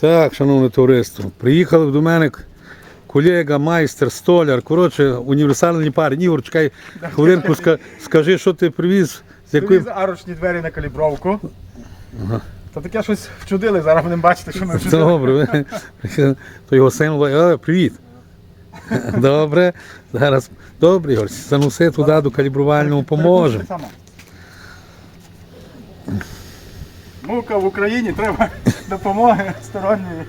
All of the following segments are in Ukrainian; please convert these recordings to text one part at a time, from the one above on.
Так, шановне товариство, приїхали до мене колега, майстер, столяр. Коротше, універсальні пари. Ігор, чекай хвилинку, скажи, що ти привіз, з якої. Привіз арочні двері на калібровку. Та таке щось вчудили, зараз будемо бачити, що ми вчудили. Добре, то його син «О, привіт. Добре, зараз добре, Ігор, зануси туди до калібрувального поможемо. Мука в Україні треба допомоги сторонньої.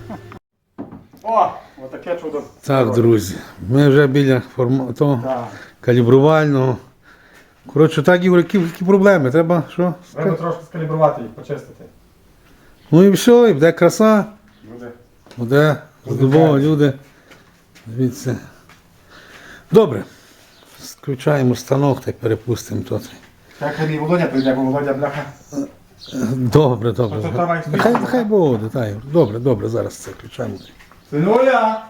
О, отаке чудо. Так, друзі, ми вже біля форма... того Так. калібрувального. Коротше, так, Ігор, які, які проблеми? Треба що? Треба трошки скалібрувати їх, почистити. Ну і все, і буде краса, Люди. буде задоволені люди. Дивіться. Добре. Включаємо станок та й перепустимо тут. Так мій Володя прийде, бо Володя бляха. Добре, добре. Хай нехай буде, так. Добре, добре, зараз це включаємо. Синуля!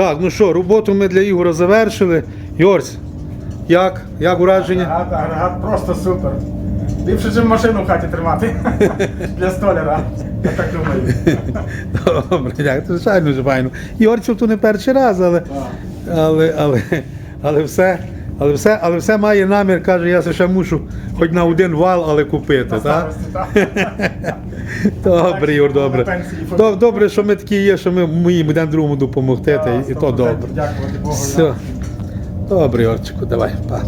Так, ну що, роботу ми для Ігора завершили. Йорсь, як? Як ураження? Агрегат, агрегат просто супер. Ліпше, ніж машину в хаті тримати. Для столяра. Я так думаю. Добре, дякую. Це звичайно ж файно. Йорців то не перший раз, але, але, але, але все. Але все, але все має намір, каже, я ще мушу хоч на один вал, але купити. На Так? Добре, Юр, добре. Добре, що ми такі є, що ми їм будемо другому допомогти, і то добре. Дякувати Богу. Все. Добре, Юрчику, давай. Па.